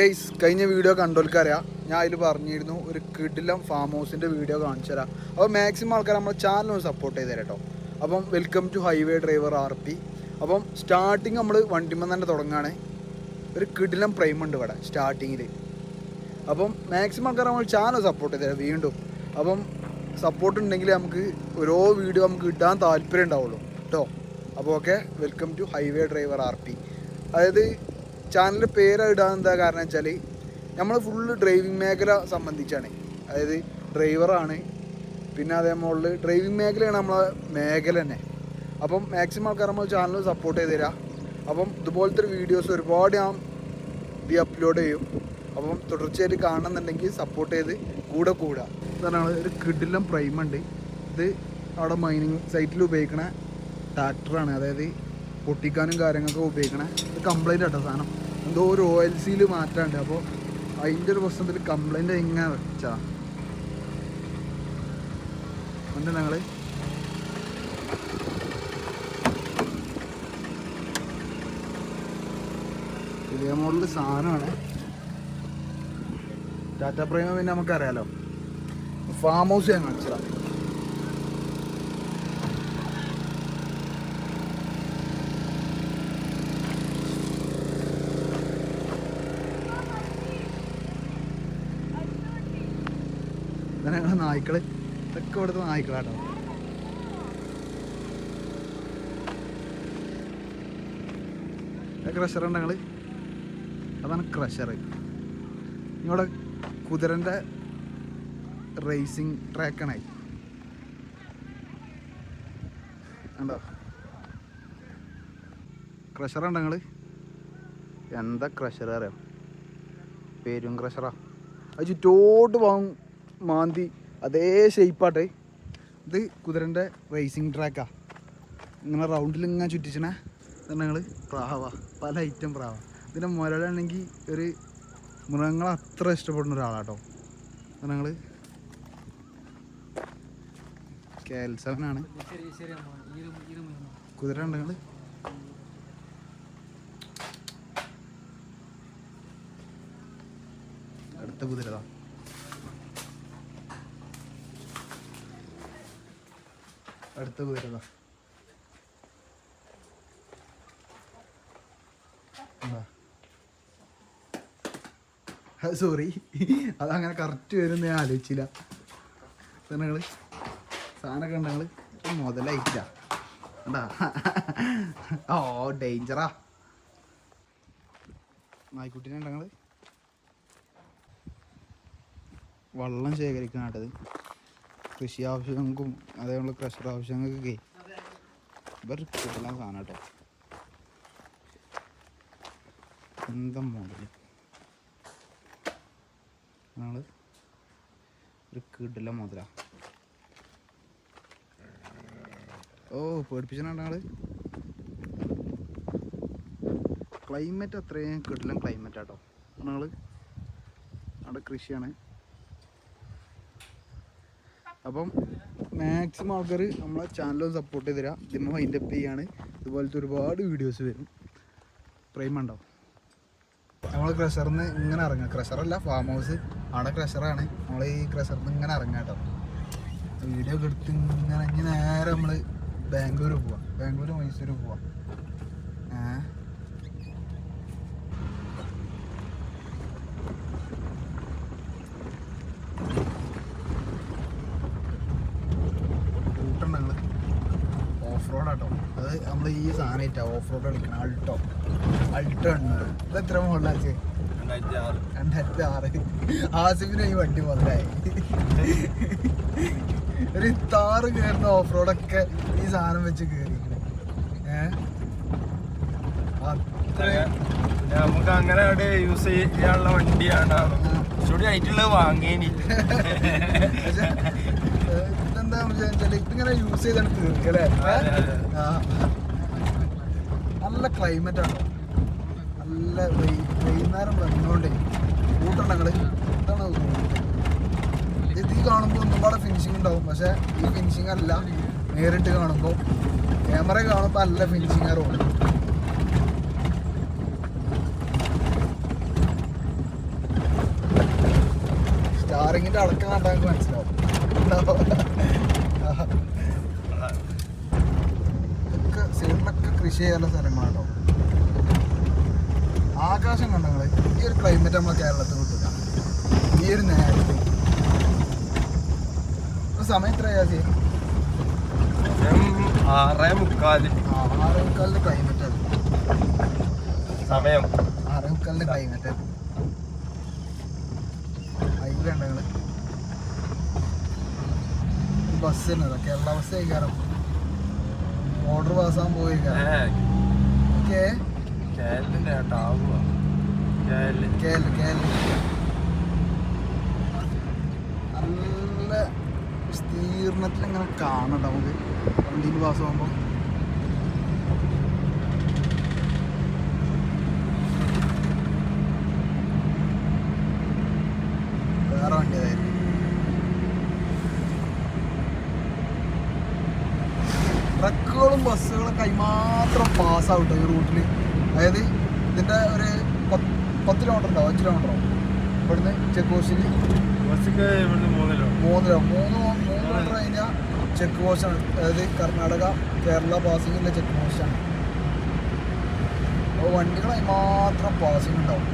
Guys കഴിഞ്ഞ video കണ്ടോൽക്കറിയാം. ഞാൻ അതിൽ പറഞ്ഞിരുന്നു ഒരു കിടിലം ഫാം ഹൗസിന്റെ വീഡിയോ കാണിച്ചു തരാം. അപ്പോൾ മാക്സിമം ആൾക്കാർ നമ്മൾ ചാനലൊന്ന് സപ്പോർട്ട് ചെയ്ത് തരാം കേട്ടോ അപ്പം welcome to highway driver R P അപ്പം സ്റ്റാർട്ടിങ് നമ്മൾ വണ്ടിമ്മ തന്നെ തുടങ്ങുകയാണ്. ഒരു കിടിലം പ്രൈമുണ്ട് ഇവിടെ സ്റ്റാർട്ടിങ്ങിൽ അപ്പം മാക്സിമം ആൾക്കാർ നമ്മൾ ചാനൽ സപ്പോർട്ട് ചെയ്ത് തരാം വീണ്ടും. അപ്പം സപ്പോർട്ട് ഉണ്ടെങ്കിൽ നമുക്ക് ഓരോ വീഡിയോ നമുക്ക് ഇടാൻ താല്പര്യം ഉണ്ടാവുള്ളൂ കേട്ടോ അപ്പോൾ okay welcome to highway driver R P അതായത് ചാനലിന്റെ പേര് ഇടാൻ എന്താ കാരണം വെച്ചാൽ നമ്മൾ ഫുള്ള് ഡ്രൈവിംഗ് മേഖല സംബന്ധിച്ചാണ്. അതായത് ഡ്രൈവറാണ് പിന്നെ അതേ മുകളിൽ ഡ്രൈവിംഗ് മേഖലയാണ് നമ്മളെ മേഖല തന്നെ. അപ്പം മാക്സിമം ആൾക്കാർ നമ്മൾ ചാനൽ സപ്പോർട്ട് ചെയ്ത് തരാം. അപ്പം ഇതുപോലത്തെ വീഡിയോസ് ഒരുപാട് ഞാൻ ഇത് അപ്ലോഡ് ചെയ്യും. അപ്പം തുടർച്ചയായിട്ട് കാണണമെന്നുണ്ടെങ്കിൽ സപ്പോർട്ട് ചെയ്ത് കൂടെ കൂടുക ഇതാണ് ഒരു കിഡിലും പ്രൈം ഉണ്ട്. ഇത് അവിടെ മൈനിങ് സൈറ്റിൽ ഉപയോഗിക്കണ ട്രാക്ടറാണ് അതായത് പൊട്ടിക്കാനും കാര്യങ്ങളൊക്കെ ഉപയോഗിക്കണ. ഇത് കംപ്ലൈന്റ് ആട്ടോ സാധനം. എന്തോ ഒരു ഒ എൽ സിയിൽ മാറ്റാണ്ട് അപ്പോൾ അതിന്റെ ഒരു പ്രശ്നത്തിൽ കംപ്ലൈന്റ് എങ്ങനെ വെച്ചാ. ഉണ്ട് ഞങ്ങൾ ഇതേ മോഡൽ സാധനമാണ്. ടാറ്റ പ്രേമ പിന്നെ നമുക്കറിയാലോ. ഫാം ഹൗസ് ഞാൻ കാണിച്ചതാണ് ഇതാണ് ഞങ്ങളെ നായ്ക്കൾ ഇതൊക്കെ ഇവിടുത്തെ നായ്ക്കളാട്ടോ. ക്രഷർ ഉണ്ട് അതാണ് ക്രഷർ ഇവിടെ കുതിരന്റെ റേസിംഗ് ട്രാക്കണായി ഉണ്ടോ ക്രഷർ ഉണ്ട് എന്താ ക്രഷർ അറിയാം? പേരും ക്രഷറാ അത് ചുറ്റോട്ട് വാങ്ങും മാന്തി അതേ ഷേപ്പാട്ടെ ഇത് കുതിരന്റെ റേസിംഗ് ട്രാക്കാ ഇങ്ങനെ റൗണ്ടിൽ ഇങ്ങനെ ചുറ്റിച്ചണേ ഞങ്ങൾ പ്രാവ. പല ഐറ്റം പ്രാവ. ഇതിന്റെ മുരളാണെങ്കിൽ ഒരു മൃഗങ്ങളെ അത്ര ഇഷ്ടപ്പെടുന്ന ഒരാളാട്ടോ. ഞങ്ങൾ കേൽസവനാണ് കുതിര ഉണ്ട് ഞങ്ങൾ അടുത്ത കുതിരതാ അടുത്ത കുതിരതാ സോറി അതങ്ങനെ കറക്റ്റ് വരുന്ന ഞാൻ ആലോചിച്ചില്ല. നിങ്ങൾ സാധനമൊക്കെ ഉണ്ട് ഞങ്ങൾ മുതലായിട്ടില്ല. എന്താ? ഓ ഡേഞ്ചറാ നായ്ക്കുട്ടീനെ ഉണ്ടെങ്കിൽ വെള്ളം ശേഖരിക്കാനാട്ടത് കൃഷി ആവശ്യങ്ങൾക്കും അതേപോലെ ക്രഷർ ആവശ്യങ്ങൾക്കൊക്കെ ഇവർക്ക് കിട്ടുന്ന സാധനം കേട്ടോ. എന്താ മോഡൽ ഞങ്ങൾ ഒരു കിടില ഓ പേടിപ്പിച്ചാണ് ഞങ്ങൾ ക്ലൈമറ്റ് അത്രയും കിടിലം ക്ലൈമറ്റ് ആട്ടോ ഞങ്ങൾ അവിടെ കൃഷിയാണ്. അപ്പം മാക്സിമം ആൾക്കാർ നമ്മളെ ചാനലും സപ്പോർട്ട് ചെയ്ത് തരാം. ഇതിമ്മ വൈൻഡപ്പ് ചെയ്യാണ്. ഇതുപോലത്തെ ഒരുപാട് വീഡിയോസ് വരും. പ്രൈം ഉണ്ടാവും. നമ്മൾ നിന്ന് ഇങ്ങനെ ഇറങ്ങുക ക്രഷറല്ല ഫാം ഹൗസ് അവിടെ ക്രഷറാണ്. നമ്മൾ ഈ ക്രഷറിന്ന് ഇങ്ങനെ ഇറങ്ങാം കേട്ടോ വീഡിയോ ഒക്കെ എടുത്ത് ഇങ്ങനെ നേരെ നമ്മൾ ബാംഗ്ലൂർ പോവാം. ബാംഗ്ലൂർ മൈസൂർ പോവാം. ഏ കൂട്ടുണ്ട് ഞങ്ങൾ ഓഫ് അത് നമ്മൾ ഈ സാധനമായിട്ടാ ഓഫ് റോഡ് കളിക്കണം അൾട്ടോ അൾട്ടോ ഉണ്ട് ഇത് എത്ര മുകളിലാച്ച് രണ്ടായിരത്തി ആറ് ആസിഫിന് ഈ വണ്ടി മുതലായി. ഒരു താറ് കയറുന്ന ഓഫ് റോഡൊക്കെ ഈ സാധനം വെച്ച് കയറിയിരിക്കണേ ഏഹ് നമുക്ക് അങ്ങനെ അവിടെ യൂസ് ചെയ്യാനുള്ള വണ്ടിയാണ് കുറച്ചുകൂടി ആയിട്ടുള്ളത് വാങ്ങേനി. ഇതിങ്ങനെ യൂസ് ചെയ്താണ് തീർക്കല്ലേ. നല്ല ക്ലൈമറ്റ് ആണ്. നല്ല വൈകുന്നേരം വന്നോണ്ടേ. കൂട്ടണങ്ങൾ ഇത് ഈ കാണുമ്പോൾ ഒന്നും പാടെ ഫിനിഷിംഗ് ഉണ്ടാവും. പക്ഷെ ഈ ഫിനിഷിംഗ് അല്ല. നേരിട്ട് കാണുമ്പോൾ ക്യാമറ കാണുമ്പോൾ നല്ല ഫിനിഷിംഗ് ആ ആരെങ്കിലും അടക്കം കണ്ടാൽ മനസ്സിലാവും. ചെയ്യാനുള്ള സ്ഥലങ്ങളാണ് കേട്ടോ ആകാശം കണ്ടങ്ങൾ ഈ ഒരു ക്ലൈമറ്റ് നമ്മളെ കേരളത്തിൽ കിട്ടില്ല ഈ ഒരു നേരത്തെ സമയം എത്രയാ ചെയ്യും ആറേ മുക്കാൽ. ആറേ മുക്കാലിന്റെ ക്ലൈമറ്റ് സമയം. ആറേ മുക്കാലിന്റെ ക്ലൈമറ്റ് ബസ് തന്നെ കേരള ബസ് കഴിക്കാറും ഓർഡർ പാസ്സാൻ പോയി ഏ ഓക്കേ. കേരളിന്റെ ആവുക കേരള. കേരള കേരള. നല്ല വിസ്തീർണത്തിൽ ഇങ്ങനെ കാണണ്ട നമുക്ക് വണ്ടിയിൽ പാസ്സാകുമ്പോൾ ട്രക്കുകളും ബസ്സുകളും കൈമാത്രം പാസ്സാവട്ടെ ഈ റൂട്ടിൽ അതായത് ഇതിന്റെ ഒരു പത്ത് പത്ത് കിലോമീറ്റർ ഉണ്ടാവും അഞ്ച് കിലോമീറ്റർ ആവും ഇവിടുന്ന് ചെക്ക് പോസ്റ്റിൽ മൂന്നിലോ മൂന്നിലോ? മൂന്ന് മൂന്ന് കിലോമീറ്റർ കഴിഞ്ഞാൽ ചെക്ക് പോസ്റ്റാണ് അതായത് കർണാടക കേരള പാസിങ്ങിന്റെ ചെക്ക് പോസ്റ്റാണ് അപ്പോൾ വണ്ടികൾ മാത്രം പാസിങ് ഉണ്ടാവും.